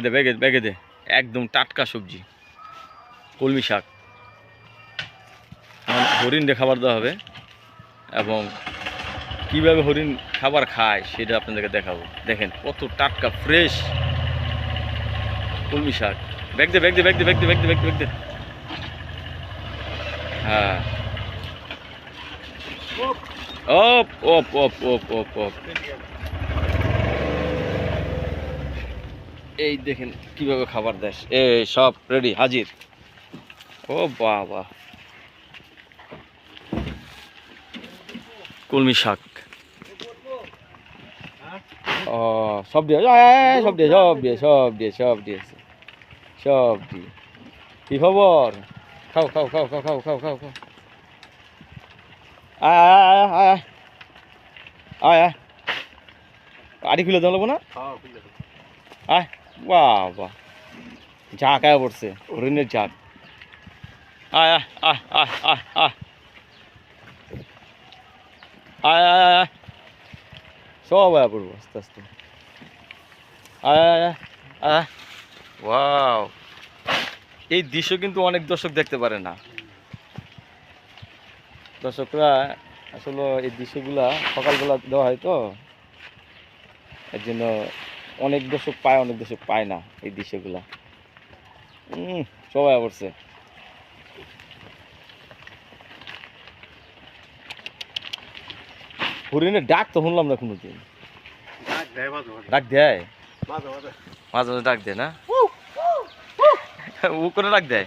ব্যাগে দে, ব্যাগে ব্যাগে দে। একদম টাটকা সবজি, কলমি শাক। এখন হরিণে খাবার দেওয়া হবে এবং কীভাবে হরিণ খাবার খায় সেটা আপনাদেরকে দেখাবো। দেখেন কত টাটকা, ফ্রেশ কলমি শাক। ব্যাগ দে ব্যাগ দে ব্যাগ দে ব্যাগ দে ব্যাগ দে ব্যাগ দে। হ্যাঁ। ওপ ওপ ওপ ওপ ওপ ওপ। এই দেখেন কীভাবে খাবার দেয় এই সব রেডি হাজির। ও বাবা। কলমি শাক। ও সব দিয়ে সব দিয়ে সব দিয়ে সব দিয়ে সব দিয়েছে সব দিয়ে। কি খবর? খাও খাও খাও খাও খাও খাও খাও খাও। আয় আয় আয় আয় আড়ি খুলে দেওয়া না? আয়। বাহ বাহ ঝাঁক আয় পড়ছে, হরিণের ঝাঁক আয় আয় আয় আয় আয় আয়। সব আয় পড়ব আস্তে আস্তে। আয় আয় আয় এই দৃশ্য কিন্তু অনেক দর্শক দেখতে পারে না। দর্শকরা আসলে এই দৃশ্যগুলা সকালবেলা দেওয়া হয় তো। এর জন্য অনেক দর্শক পায় অনেক দর্শক পায় না এই দৃশ্যগুলা। সবাই পড়ছে। হরিণের ডাক তো শুনলাম না কোনোদিন। ডাক দেয় মাঝে মাঝে। ডাক দেয়? না? ও করে ডাক দেয়?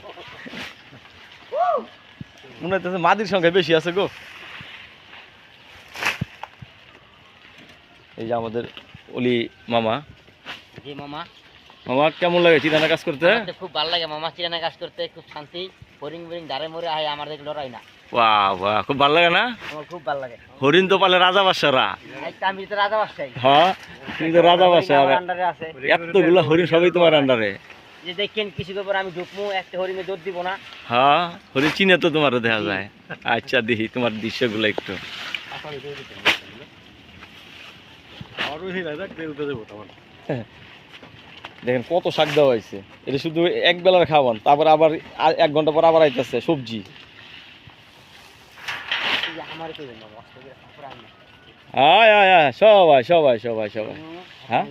মনে হচ্ছে মাদির সংখ্যা বেশি আছে গো। এই যে আমাদের অলি মামা। জি মামা। মামা কেমন লাগে চিরানা কাজ করতে? তো খুব ভালো লাগে মামা। চিরানা কাজ করতে খুব শান্তি বোরিং মরে আয় আমার লড়াই না। বাহ বাহ খুব ভালো লাগে না? আমার খুব ভালো লাগে। হরিণ তো পালে রাজা বাসারা আমি তো রাজা বাসাই হ্যাঁ তুমি তো রাজা বাসা আন্ডারে আছে। এতগুলো হরিণ সবই তোমার আন্ডারে যে দেখেন কিছু ব্যাপার আমি ঢুকমু একটা হরিণে দৌড় দিব না। হ্যাঁ হরিণ চিনে তো তোমারও দেখা যায়। আচ্ছা দেখি তোমার দৃশ্য দৃশ্যগুলো একটু। দেখেন কত শাক দেওয়া হয়েছে। এটা শুধু এক বেলার খাওয়ান, তারপর আবার এক ঘণ্টা পর আবার আইতেছে সবজি। হ্যাঁ হ্যাঁ হ্যাঁ সবাই সবাই সবাই সবাই হ্যাঁ?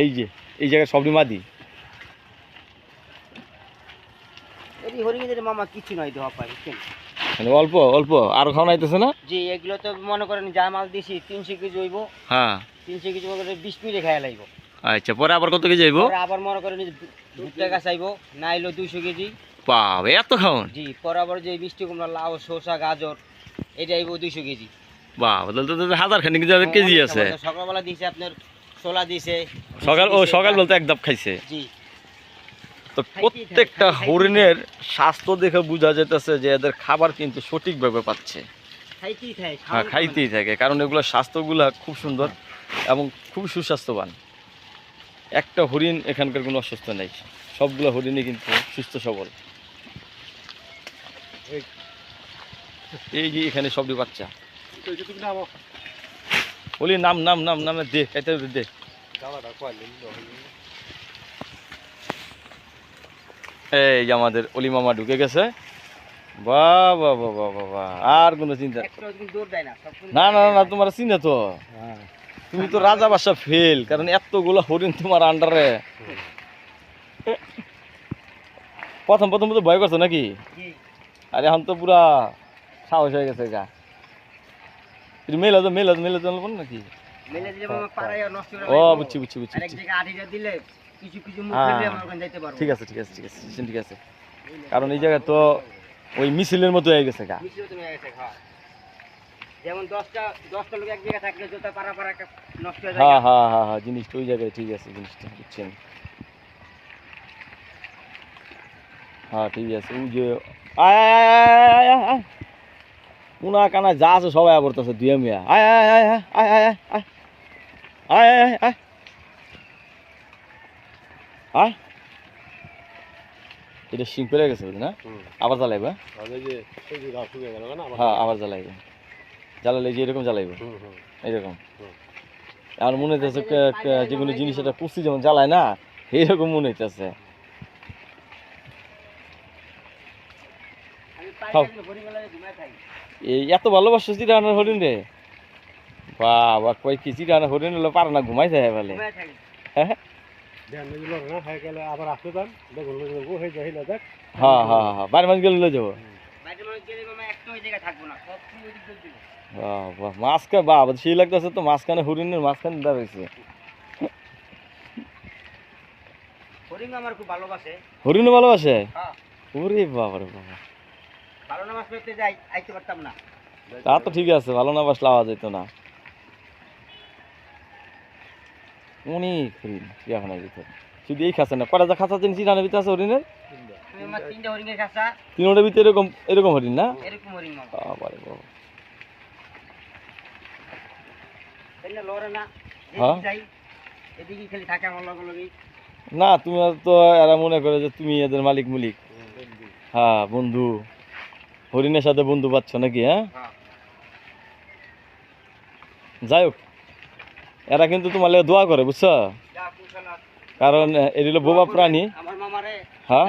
এই যে, এই জায়গায় সবরি মাদি। মামা কিছু নয় দেওয়া পায় মানে অল্প অল্প। আর খাওয়া নাইতেছে না? জি এগুলো তো মনে করেন যা মাছ দিছি তিনশো কেজি হইব। হ্যাঁ। তিনশো কেজি করেন বিশ মিনিটে খাইয়া লাগবো আচ্ছা পরে আবার কত কেজি পরে আবার মনে করেন ভুট্টা গাছ আইব না দুইশো কেজি। বাবা এত খাওয়ান? জি পরে আবার যে মিষ্টি কুমড়া লাউ শসা গাজর এটা আইব দুইশো কেজি। বাবা তাহলে হাজার খানিক কেজি আছে। সকালবেলা দিছে আপনার ছোলা দিছে সকাল ও সকাল বলতে এক ধাপ খাইছে। জি। তো প্রত্যেকটা হরিণের স্বাস্থ্য দেখে বোঝা যেতেছে যে এদের খাবার কিন্তু সঠিকভাবে পাচ্ছে। খাইতেই থাকে হ্যাঁ খাইতেই থাকে কারণ এগুলো স্বাস্থ্যগুলা খুব সুন্দর এবং খুব সুস্বাস্থ্যবান। একটা হরিণ এখানকার কোনো অসুস্থ নেই। সবগুলো হরিণই কিন্তু সুস্থ সবল। এই যে এখানে সবটি বাচ্চা। বলি নাম নাম নাম নামে দে খাইতে হবে দে। এই যে আমাদের অলি মামা ঢুকে গেছে। বাহ। আর কোনো চিন্তা না না না না তোমার চিনে তো। তুমি তো রাজা বাসা ফেল কারণ এতগুলো হরিণ তোমার আন্ডারে প্রথম প্রথম তো ভয় করছ নাকি? আর এখন তো পুরা সাহস হয়ে গেছে গা। তুমি মেলা তো মেলা মেলা তো নাকি? ও বুঝছি বুঝছি বুঝছি দিলে কিছু হ্যাঁ। ঠিক আছে ঠিক আছে ঠিক আছে ঠিক আছে কারণ এই জায়গায় তো ওই মিছিলের মতো হয়ে গেছে গা মিষ্টিও তুমি গেছে খাওয়া যেমন দশটা দশটা লোক এক জায়গায় থাকলে জোতা পাড়া পাড়া একটা নষ্ট হয়ে যায় হ্যাঁ হ্যাঁ হ্যাঁ হ্যাঁ জিনিসটা ওই জায়গায় ঠিক আছে জিনিসটা বুঝছি আমি হ্যাঁ ঠিক আছে ওই যে আয় আয় আয় আয় আয় আয় কোনা কানা যা আছে সবাই আবরতেছে দুয়ে মিয়া আয় আয় আয় আয় আয় আয় আয় আয় আয় আয় আয়। আয় এটা শিং পেরে গেছে বুঝলি না? আবার জ্বালাইবে হ্যাঁ? আবার জ্বালাইবে। জ্বালালে যে এরকম জ্বালাইবে। হুম হুম। এরকম আর মনে হইতেছে কে- কে- যে কোনো জিনিস এটা কুস্তি যেমন জ্বালায় না এইরকম মনে হইতেছে। এই এত ভালোবাসো চিরানোর হরিণ রে? বাবা কয় কি চিরানোর হরিণ হলো পারে না ঘুমাই যায় বলে না হয়ে। হয়ে যায় না দেখ। হ্যাঁ হ্যাঁ হ্যাঁ বাড়ি মাছ গেলে লয়ে যাব? বাইরে মানুষ গেলে মামা একটা ওই জায়গায় থাকব না সব কিছু ওই দিক দিয়ে দিবো। বাবা মাঝখানে বাবা সেই লাগতেছে তো মাঝখানে হরিণের মাঝখানে দাঁড়াইছে। হরিণ আমার খুব ভালোবাসে। হরিণও ভালোবাসে? হ্যাঁ। ওরে বাবা রে বাবা। ভালো নামাজ পড়তে যাই আইতে পারতাম না। তা তো ঠিক আছে ভালো না বাসলে আওয়াজ যেত না। অনেক হরিণ চিড়িয়াখানার ভিতরে। শুধু এই খাচ্ছে না কটা যা খাঁচা জিনিস চিড়িয়াখানার ভিতরে আছে হরিণের? তিনোটার ভিতরে এরকম এরকম হরিণ না? মামা বাবা। না হ্যাঁ? না তুমি তো এরা মনে করে যে তুমি এদের মালিক মুলিক। হ্যাঁ বন্ধু। হরিণের সাথে বন্ধু পাচ্ছ নাকি হ্যাঁ? হ্যাঁ। যাই হোক এরা কিন্তু তোমার দোয়া করে বুঝছ। কারণ এগুলো বোবা প্রাণী। আমার মামারে হ্যাঁ?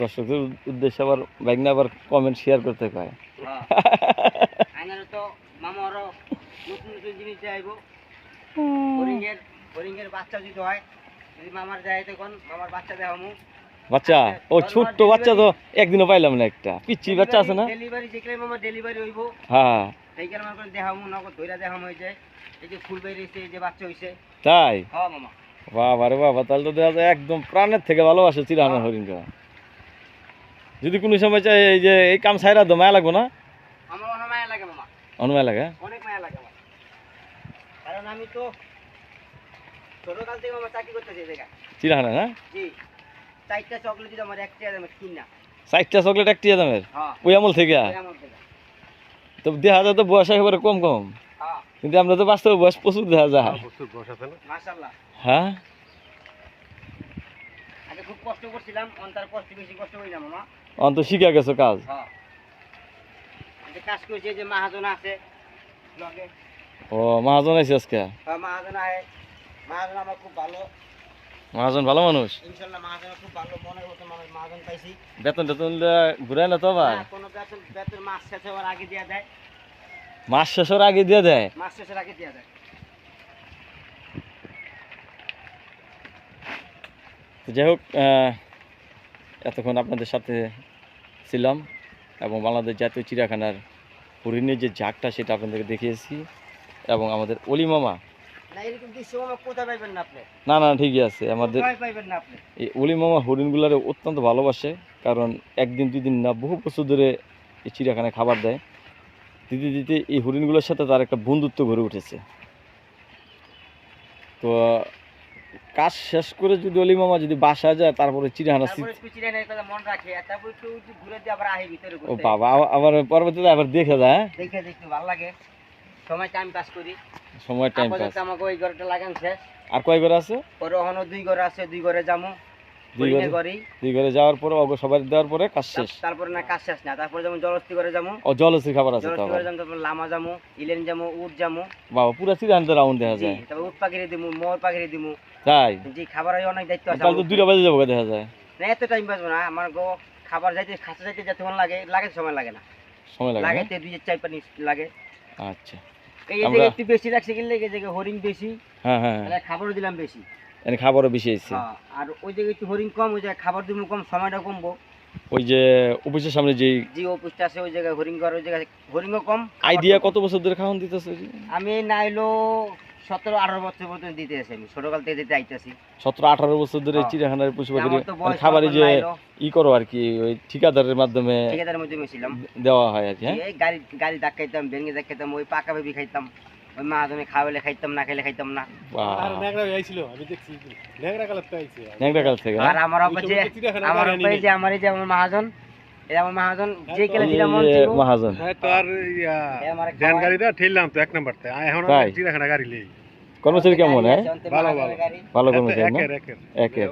দর্শকদের উদ্দেশ্যে আবার বাইকনা আবার কমেন্ট শেয়ার করতে কয়। হ্যাঁ। আইনারও তো নতুন নতুন জিনিস দেখাইব হরিণের হরিণের বাচ্চা যদি হয় যদি মামার যায় তখন মামার বাচ্চা দেখামু বাচ্চা ও ছোট্ট বাচ্চা তো একদিনও পাইলাম না একটা। পিচ্ছি বাচ্চা আছে না? ডেলিভারি যেখানে মামা ডেলিভারি হইব। হ্যাঁ। আমার দেখামু নগদ ধইরা দেখামু হয়েছে এই যে ফুল বেরিয়েছে এই যে বাচ্চা হইছে। তাই? হ্যাঁ মামা। বাবা রে বাবা তাহলে তো দেখা যায় একদম প্রাণের থেকে ভালোবাসে চিরানোর হরিণটা। যদি কোনো সময় চাই এই যে এই কাম ছাইরা তো মায়া লাগবো না? আমার অনেক মায়া লাগে মামা। অনুমায় লাগে অনেক মায়া লাগে আমার কারণ আমি তো ছোটকাল থেকে চাকরি করতেছি এই না জি। চারটা চকলেট আমার একটা দামে কিন। না চারটা চকলেট একটি দামের? হ্যাঁ। ওই আমল থেকে। তো দেখা যায় তো বয়স একেবারে কম কম। হ্যাঁ। কিন্তু আমরা তো বাস্তবে বয়স প্রচুর দেখা যায়। প্রচুর বস আছে না? মাশাল্লাহ হ্যাঁ? আগে খুব কষ্ট করছিলাম অন্তার কষ্ট বেশি কষ্ট করি না মামা। অন্ত শিখে গেছো কাজ। হ্যাঁ। কাজ করছে যে মাহাজন আছে ও মহাজন আছে আজকে? হ্যাঁ মাহাজন আছে মাহাজন আমার খুব ভালো। মহাজন ভালো মানুষ? বেতন টেতন ঘুরাই না তো বেতন মাস শেষ হওয়ার আগে দেয় মাস শেষের আগে দিয়ে দেয়? মাস শেষের আগে দেয় তো যাই হোক এতক্ষণ আপনাদের সাথে ছিলাম এবং বাংলাদেশ জাতীয় চিড়িয়াখানার হরিণের যে ঝাঁকটা সেটা আপনাদেরকে দেখিয়েছি এবং আমাদের অলি মামা না না ঠিকই আছে। আমাদের অলি মামা হরিণগুলারে অত্যন্ত ভালোবাসে কারণ একদিন দুই দিন না বহু বছর ধরে এই চিড়িয়াখানায় খাবার দেয়। দিতে দিতে এই হরিণগুলোর সাথে তার একটা বন্ধুত্ব গড়ে উঠেছে। তো কাজ শেষ করে যদি অলি মামা যদি বাসায় যায় তারপরে চিড়িয়াখানা ও বাবা আবার- পরবর্তীতে আবার দেখে যায় হ্যাঁ? দেখে দেখতে ভালো লাগে। সময় টাইম পাস করি। সময় টাইম পাস। আমাকে ওই ঘরটা লাগান শেষ। আর কয় ঘরে আছে? ওখানে দুই ঘর আছে দুই ঘরে যাব দুই ঘরে দুই ঘরে যাওয়ার পরে অগ সবাই দেওয়ার পরে কাজ শেষ। তারপরে না কাজ শেষ না। তারপরে যেমন জলস্থি করে যাব ও জলসির খাবার আছে জলস্থি করে তারপর লামা যাব ইলেন যাব উট যাব বাবা পুরো চিড়িয়াখানাতে রাউন্ড দেখা যায়। তারপর উট পাখিরে দিমু মোর পাখিরে দিমু। তাই? জি খাবারের অনেক দায়িত্ব আছে তাহলে তো দুইটা বাজে যাব দেখা যায়। না এত টাইম বাঁচবো না। আমার গো খাবার যাইতে খাসা যাইতে যতক্ষণ লাগে লাগে সময় লাগে না। সময় লাগে লাগে দুই চার পানি লাগে। আচ্ছা। এই যে আমরা- একটু বেশি রাখছে কিনলে এই জায়গায় হরিণ বেশি। হ্যাঁ হ্যাঁ হ্যাঁ। খাবারও দিলাম বেশি। এখানে খাবারও বেশি আর ওই জায়গায় একটু হরিণ কম ওই জায়গায় খাবার দিব কম সময়টা কমবো। ওই যে অফিসের সামনে যে জি অফিসটা আছে ওই জায়গায় হরিণ ঘর ওই জায়গায় কম আইডিয়া কত বছর ধরে খাওয়ান দিতেছে আমি নাইলো সতেরো আঠারো বছর পর্যন্ত দিতে আছি আমি ছোটকাল থেকে দিতে আইতেছি। সতেরো আঠারো বছর ধরে হ্যাঁ। চিড়িয়াখানার পশু পাখি আমার তো বয়স খাবারে যে ই করো আর কি ওই ঠিকাদারের মাধ্যমে ঠিকাদারের মধ্যে মিছিলাম দেওয়া হয় আর কি হ্যাঁ? এই গাড়ি গাড়ি ধাক্কাইতাম ওই পাকা বেবি খাইতাম। ওই মাহাজনে খাওয়ালে খাইতাম না খাইলে খাইতাম না। বাহ। আর ন্যাংরা আইছিল আমি দেখছি ন্যাংরা কালার তো আইছে। ন্যাংরা কাল থেকে আর আমার অপে যে আমার গাড়ি অপে আনি যে আমার এই যে আমার মহাজন মহাজন হ্যাঁ ইয়া ঠেললাম তো এক এখন? গাড়ি কর্মচারী কেমন হ্যাঁ? ভালো, কর্মচারী একের একের।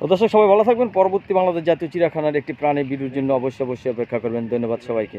তো দর্শক সবাই ভালো থাকবেন। পরবর্তী বাংলাদেশ জাতীয় চিড়াখানার একটি প্রাণী বিরুর জন্য অবশ্যই অবশ্যই অপেক্ষা করবেন। ধন্যবাদ সবাইকে।